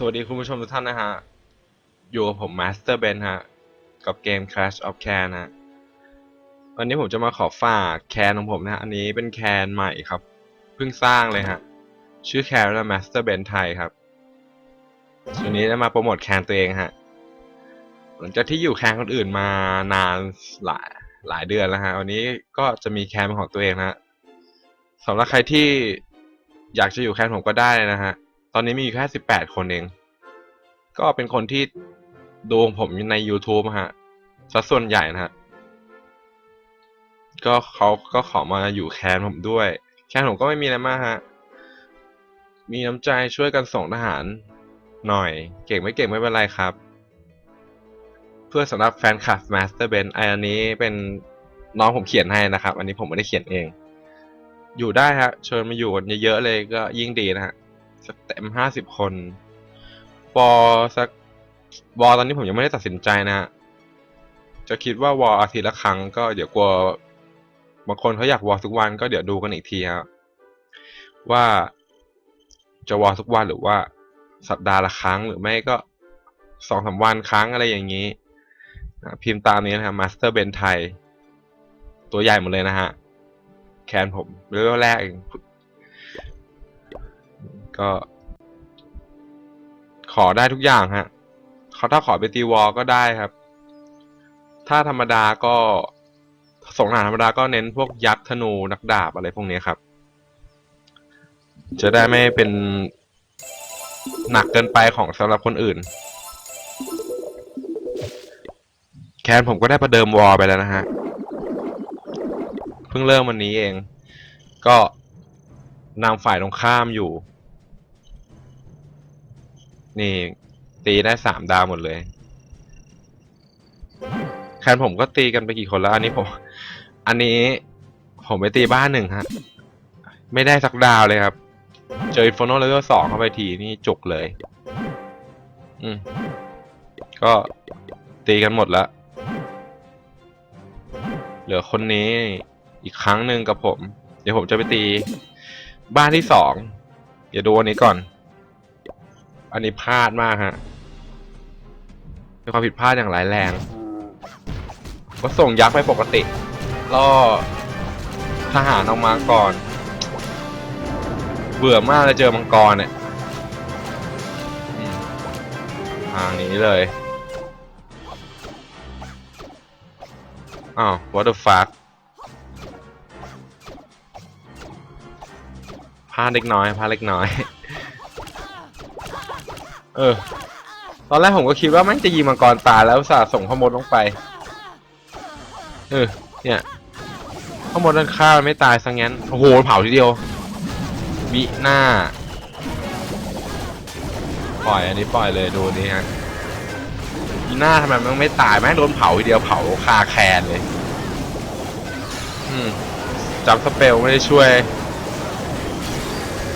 สวัสดีคุณผู้ชมทุกท่านนะฮะ อยู่กับผม Master Ben ฮะ กับเกม Clash of Can ฮะ วันนี้ผมจะมาขอฝากแคนของผมนะฮะ อันนี้เป็นแคนใหม่ครับ เพิ่งสร้างเลยฮะ ชื่อแคนว่า Master Ben ไทยครับวันนี้ได้มาโปรโมทแคนตัวเองฮะ หลังจากที่อยู่แคนคนอื่นมานานหลายหลายเดือนแล้วฮะ วันนี้ก็จะมีแคนของตัวเองนะฮะสำหรับใครที่อยากจะอยู่แคนผมก็ได้นะฮะ ตอนนี้มีอยู่แค่สิบแปดคนเอง ก็เป็นคนที่ดูผมใน YouTube ฮะสัดส่วนใหญ่นะฮะ ก็เขาก็ขอมาอยู่แคนผมด้วย แคนผมก็ไม่มีอะไรมากฮะ มีน้ำใจช่วยกันส่งทหารหน่อย เก่งไม่เก่งไม่เป็นไรครับ เพื่อสำหรับแฟนคลับ Master Ben อันนี้เป็นน้องผมเขียนให้นะครับ อันนี้ผมไม่ได้เขียนเอง อยู่ได้ฮะ เชิญมาอยู่กันเยอะๆเลยก็ยิ่งดีนะฮะ สักเต็มห้าสิบคนวอสักวอตอนนี้ผมยังไม่ได้ตัดสินใจนะ จะคิดว่าวออาทิตย์ละครั้งก็เดี๋ยวกลัวบางคนเขาอยากวอทุกวันก็เดี๋ยวดูกันอีกทีครับว่าจะวอทุกวันหรือว่าสัปดาห์ละครั้งหรือไม่ก็สองสามวันครั้งอะไรอย่างนี้ พิมพ์ตามนี้นะครับมาสเตอร์เบนไทย ตัวใหญ่หมดเลยนะฮะ แคนผมเรื่องแรกเอง ก็ ขอได้ทุกอย่างฮะเขาถ้าขอไปตีวอลก็ได้ครับ ถ้าธรรมดาก็สงทหารธรรมดาก็เน้นพวกยักษ์ธนูนักดาบอะไรพวกนี้ครับ จะได้ไม่เป็นหนักเกินไปของสำหรับคนอื่น แคนผมก็ได้ประเดิมวอลไปแล้วนะฮะ เพิ่งเริ่มวันนี้เอง ก็นำฝ่ายตรงข้ามอยู่ นี่ ตีได้สามดาวหมดเลยแคนผมก็ตีกันไปกี่คนแล้ว อันนี้ผม อันนี้ผมไปตีบ้านหนึ่งฮะ ไม่ได้สักดาวเลยครับ เจออินฟโนเลเวลสองเข้าไปทีนี่จุกเลย อืม ก็ตีกันหมดแล้วเหลือคนนี้อีกครั้งหนึ่งกับผม เดี๋ยวผมจะไปตีบ้านที่สอง เดี๋ยวดูอันนี้ก่อน อันนี้พลาดมากฮะเป็นความผิดพลาดอย่างร้ายแรงก็ส่งยักษ์ไปปกติล่อทหารออกมาก่อน เบื่อมากเลยเจอมังกรเนี่ยทางนี้เลยอ้าว what the fuck พลาดเล็กน้อยพลาดเล็กน้อย เออ ตอนแรกผมก็คิดว่ามันจะยิงมังกรตายแล้วสาส่งพมดลงไป เออ เนี่ยพมดด้านข้างไม่ตายซะงั้น โอ้โห เผาทีเดียว วิหน้า ปล่อยอันนี้ปล่อยเลยดูนี่ฮะวิหน้าทำไมมันไม่ตายแม่งโดนเผาทีเดียวเผาคาแคนเลย อืมจับสเปลไม่ได้ช่วย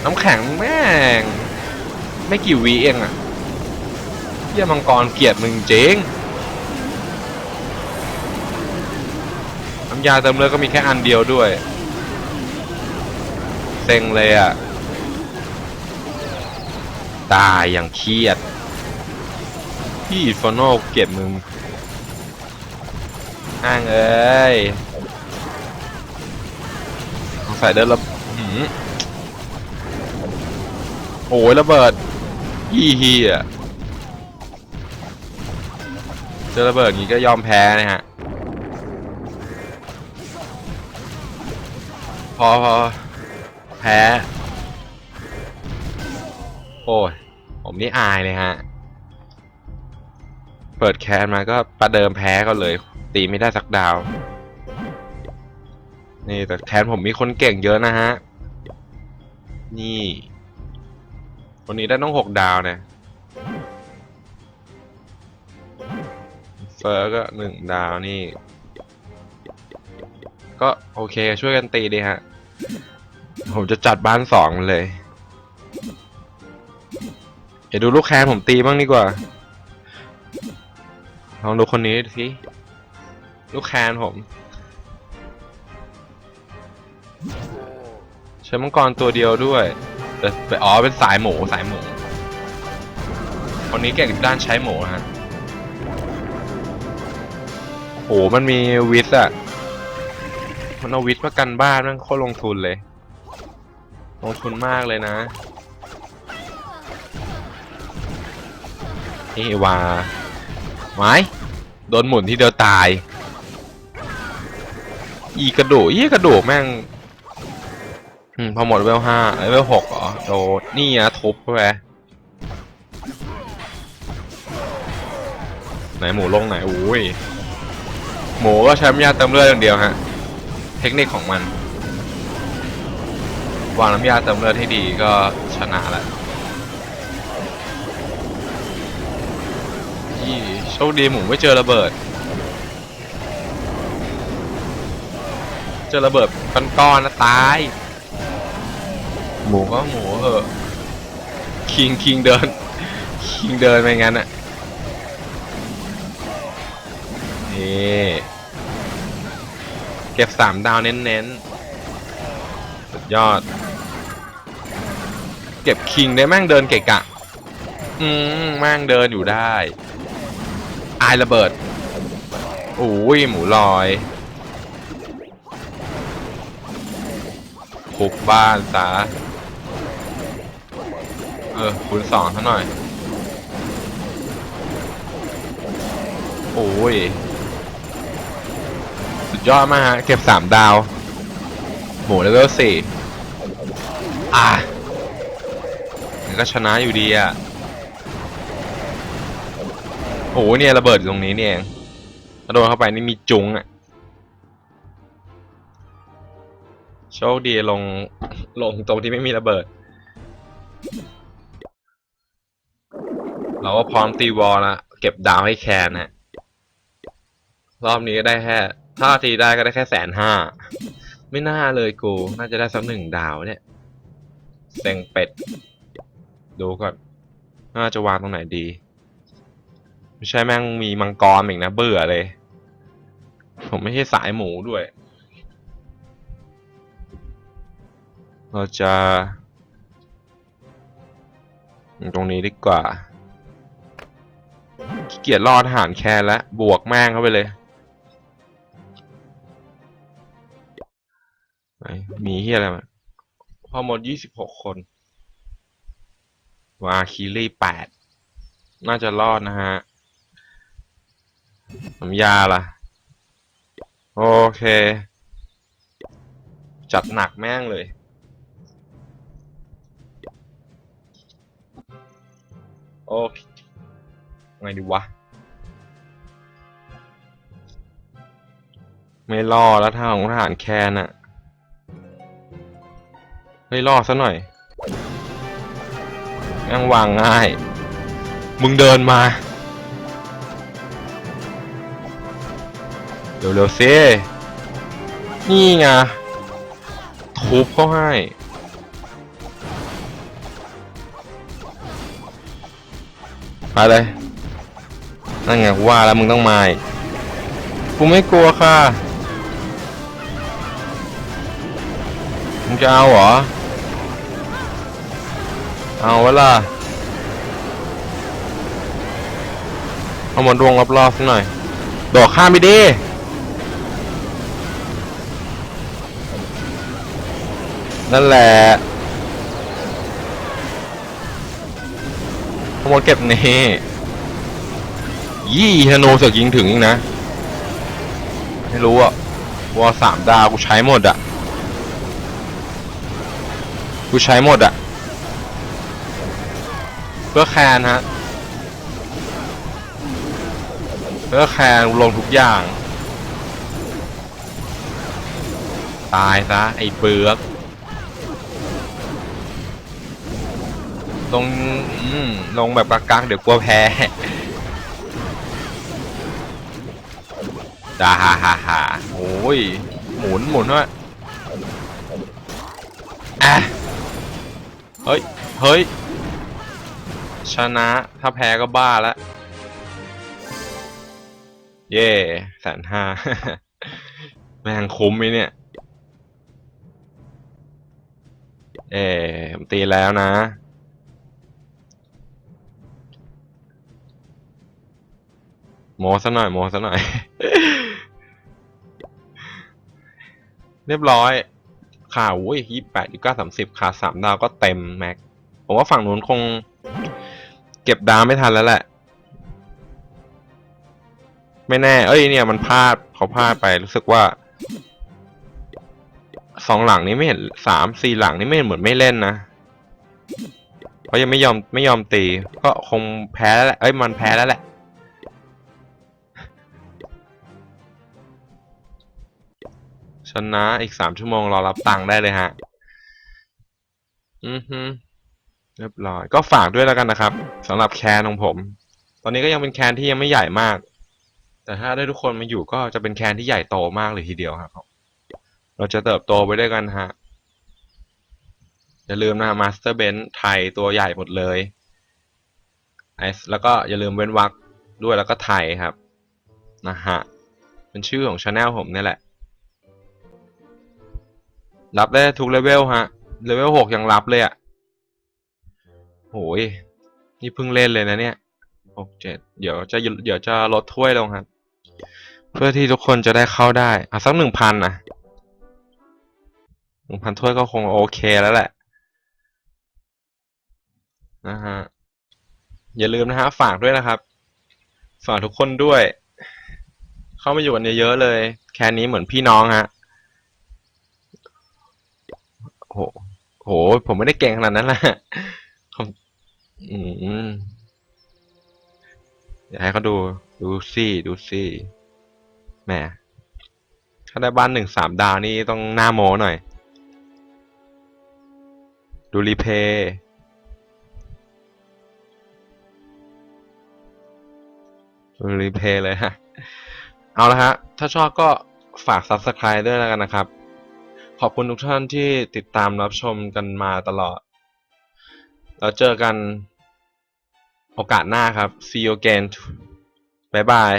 น้ำแข็งแม่ง ไม่กี่วิเองอะ เยี่ยมังกรเกลียดมึงเจริงน้ำยาเติมเลือดก็มีแค่อันเดียวด้วย เซ็งเลยอะตายอย่างเครียด พี่ฟอนโนเกลียดมึงอ้างเอ้ยสงสัยเดินระหืมโอ้ยระเบิดยี่ฮีอะ เจอระเบิดอย่างนี้ก็ยอมแพ้นะฮะ พอพอแพ้ โอ้ย ผมนี่อายเลยฮะ เปิดแคนมาก็ประเดิมแพ้ก็เลย ตีไม่ได้สักดาว นี่แต่แทนผมมีคนเก่งเยอะนะฮะ นี่ คนนี้ได้ต้องหกดาวเนี่ย เฟอร์ก็หนึ่งดาวนี่ ก็โอเคช่วยกันตีดีฮะ ผมจะจัดบ้านสองเลย เดี๋ยวดูลูกแคนผมตีบ้างดีกว่า ลองดูคนนี้สิ ลูกแคนผมใช้มังกรตัวเดียวด้วยแต่แต่อ๋อเป็นสายหมูสายหมูคนนี้เก่งด้านใช้หมูฮะ โหมันมีวิทอะมันเอาวิทมากันบ้านมันโคตรลงทุนเลย ลงทุนมากเลยนะนี่ว่าไม้โดนหมุนที่เดียวตาย อีกระโดูกยี่กระโดูกแม่งอืมพอหมดเวลห้าเวลหกเหรอโดนนี่นะทุบไปไหนหมูลงไหนอุ้ย หมูก็ใช้น้ำยาเติมเลือดอย่างเดียวฮะ เทคนิคของมัน วางน้ำยาเติมเลือดให้ดีก็ชนะแหละยี่โชคดีหมูไม่เจอระเบิด เจอระเบิดก้อนๆนะตาย หมูก็หมูเหอะคิงคิงเดิน คิงเดินไปงั้นอะนี่ เก็บสามดาวเน้นๆ สุดยอด เก็บคิงได้แม่งเดินเกะกะ อืมแม่งเดินอยู่ได้อายระเบิดโอ้ยหมูลอยคุบบ้านซะเออคูณสองซะหน่อย โอ้ย ยอดมากฮะ เก็บสามดาว หมูเลเวลสี่อะมันก็ชนะอยู่ดีอะโอ้โหเนี่ยระเบิดตรงนี้นี่เองถ้าโดนเข้าไปนี่มีจุงอะ โชคดีลง ลงตรงที่ไม่มีระเบิด เราก็พร้อมตีวอลนะเก็บดาวให้แคนนะรอบนี้ก็ได้แค่ ถ้าตีได้ก็ได้แค่แสนห้า ไม่น่าเลยกู น่าจะได้สักหนึ่งดาวเนี่ยเซ็งเป็ด ดูก่อน น่าจะวางตรงไหนดี ไม่ใช่แม่งมีมังกรอีกนะ เบื่อเลย ผมไม่ใช่สายหมูด้วย เราจะตรงนี้ดีกว่า เกียจรอทหารแคร์แล้วบวกแม่งเข้าไปเลย มีเฮียอะไรมาพอหมดยี่สิบหกคน วาคิรี่แปด น่าจะรอดนะฮะน้ำยาล่ะ โอเค จัดหนักแม่งเลยโอ้ไงดีวะ ไม่รอดแล้วทางของทหารแคนอะ ไม่รอซะหน่อยแม่งวางง่าย มึงเดินมา เร็วๆเซินี่ไงทุบเขาให้ไปเลยนั่นไงกูว่าแล้วมึงต้องมาอีกูไม่กลัวค่ะ มึงจะเอาเหรอ เอาเวล่ะเอาหมดดวงรอบๆสักหน่อยดอกข้ามไปดินั่นแหละขโมยเก็บนี่ยี่ธนูเสือกยิงถึงนะ ไม่รู้อะวอสามดาวกูใช้หมดอะกูใช้หมดอะ เพื่อแคนฮะเพื่อแคนลงทุกอย่าง ตายซะไอ้เบือกลงลงแบบกักๆเดี๋ยวกลัวแพ้จ้าฮ่าฮ่าฮ่าโอ้ย หมุนหมุนด้วยอะเฮ้ย เฮ้ย ชนะถ้าแพ้ก็บ้าแล้วเย่แสนห้าแม่งคุ้มไหมเนี่ย เอ๋ผมตีแล้วนะ โมซะหน่อย โมซะหน่อย เรียบร้อยข่าวอุ้ยยี่แปดยี่เก้าสามสิบขาดสามดาวก็เต็มแม็ก ผมว่าฝั่งนู้นคง เก็บดาวไม่ทันแล้วแหละ ไม่แน่ เอ้ยเนี่ยมันพลาดเขาพลาดไปรู้สึกว่าสองหลังนี้ไม่เห็นสามสี่หลังนี้ไม่เห็นเหมือนไม่เล่นนะเพรายังไม่ยอมไม่ยอมตี ก็คงแพ้แล้วแหละเอ้ยมันแพ้แล้วแหละชนะอีกสามชั่วโมงรอรับตังค์ได้เลยฮะ อือฮึ เรียบร้อย ก็ฝากด้วยแล้วกันนะครับสำหรับแคนของผม ตอนนี้ก็ยังเป็นแคนที่ยังไม่ใหญ่มาก แต่ถ้าได้ทุกคนมาอยู่ก็จะเป็นแคนที่ใหญ่โตมากเลยทีเดียวครับเราจะเติบโตไปด้วยกันฮะอย่าลืมนะมาสเตอร์เบนไทยตัวใหญ่หมดเลยไอซ์แล้วก็อย่าลืมเว้นวรรคด้วยแล้วก็ไทยครับนะฮะเป็นชื่อของช anel ผมนี่แหละ รับได้ทุกเลเวลฮะเลเวลหกยังรับเลยอะ่ะ โหยนี่เพิ่งเล่นเลยนะเนี่ยหกเจ็ดเดี๋ยวจะเดี๋ยวจะลดถ้วยลงครับ เพื่อที่ทุกคนจะได้เข้าได้อะสักหนึ่งพันนะหนึ่งพันถ้วยก็คงโอเคแล้วแหละนะฮะอย่าลืมนะฮะฝากด้วยนะครับ ฝากทุกคนด้วย เข้ามาอยู่กันเยอะๆเลย แค่นี้เหมือนพี่น้องฮะโหโห ผมไม่ได้เก่งขนาดนั้นแหละ อืมอยากให้เขาดู ดูซี่ ดูซี่ แหม ถ้าได้บ้านหนึ่งสามดาวนี่ต้องหน้าโมหน่อย ดูรีเพย์ดูรีเพย์เลยฮะ เอาละฮะ ถ้าชอบก็ฝาก Subscribe ด้วยแล้วกันนะครับ ขอบคุณทุกท่านที่ติดตามรับชมกันมาตลอด แล้วเจอกัน โอกาสหน้าครับ see you again บ๊ายบาย